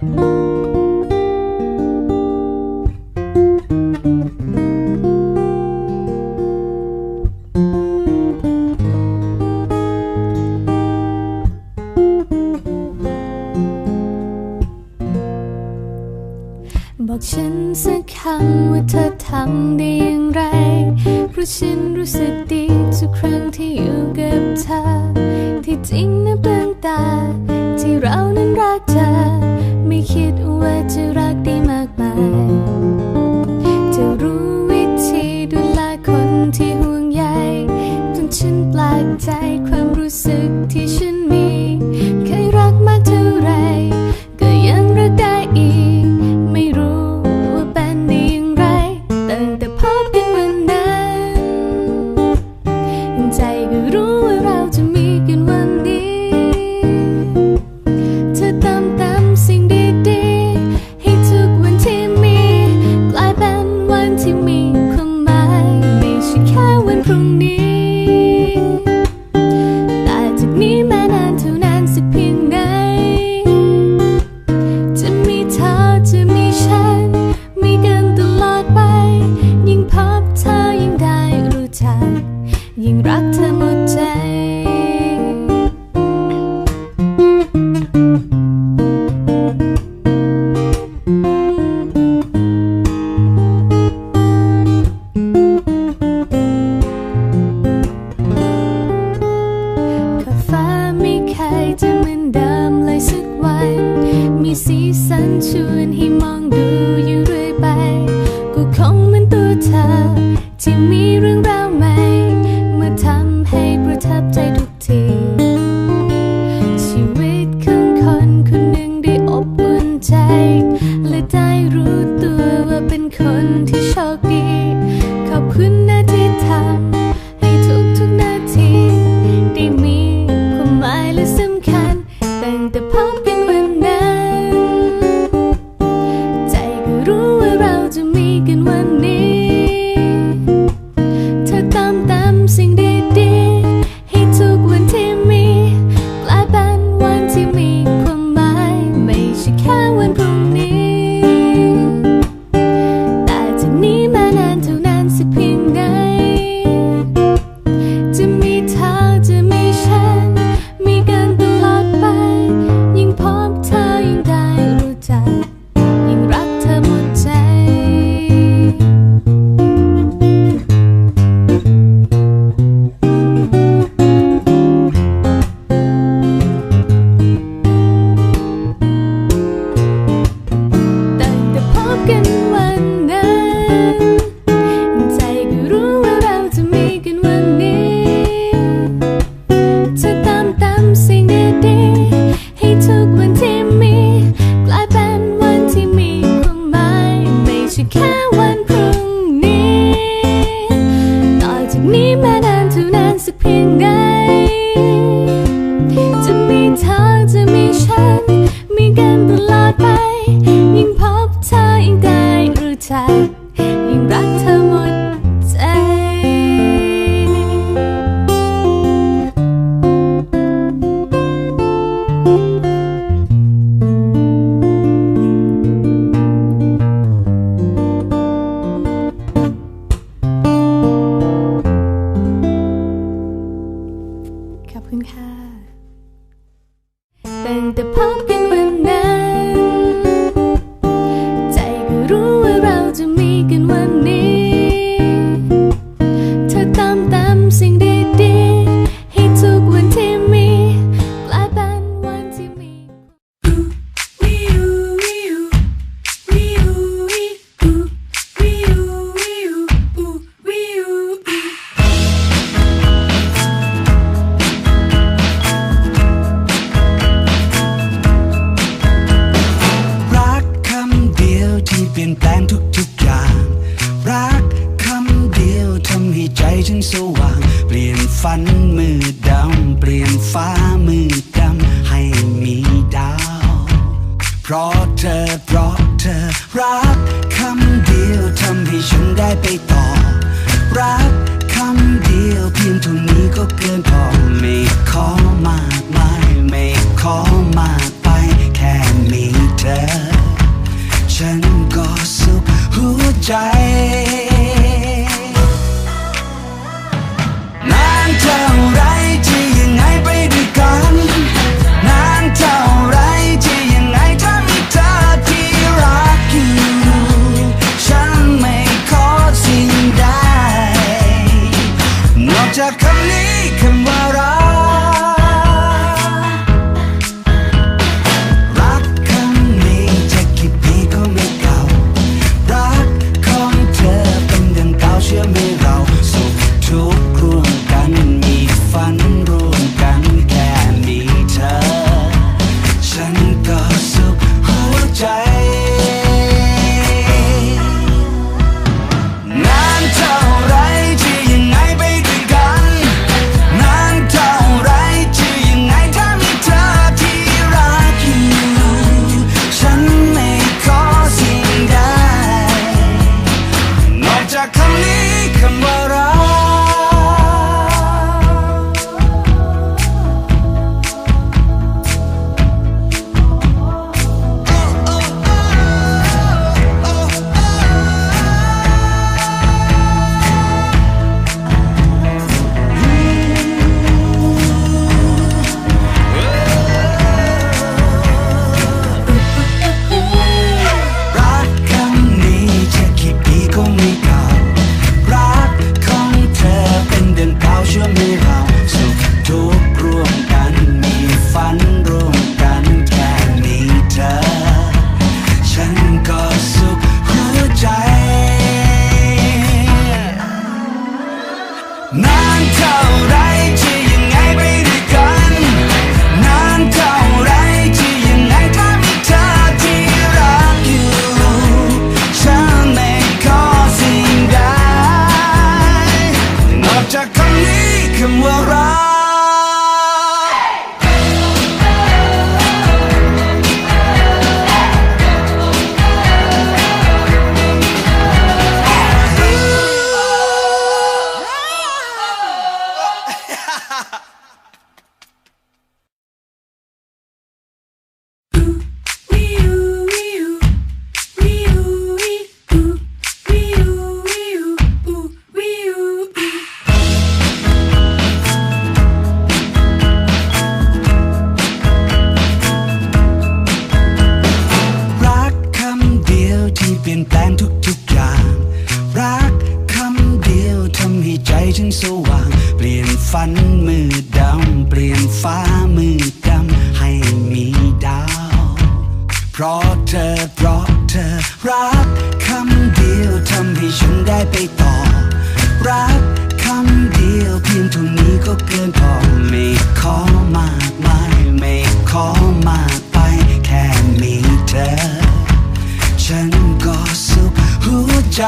บอกฉันสักคำว่าเธอทำได้อย่างไร เพราะฉันรู้สึกดีทุกครั้งที่อยู่กับเธอ ที่จริงนับตั้งตาที่เรานั้นรัก คิดว่าจะรักได้มากมาย จะรู้วิธีดูแลคนที่ห่วงใยจนฉันแปลกใจ เธอ ที่มีเรื่องราวใหม่ นี้มานานเท่านั้นสักเพียงไง ฝันมือดำเปลี่ยนฟ้ามือดำให้มีดาว เพราะเธอเพราะเธอรักคำเดียวทำให้ฉันได้ไปต่อ รักคำเดียวเพียงเท่านี้ก็เกินพอไม่ขอ พราะเธอเพราะเธอรักคำเดียวทำให้ฉันได้ไปต่อ รักคำเดียวเพียงเท่านี้ก็เกินพอไม่ขอมากมายไม่ขอมากไปแค่มีเธอ ฉันก็สุขหัวใจ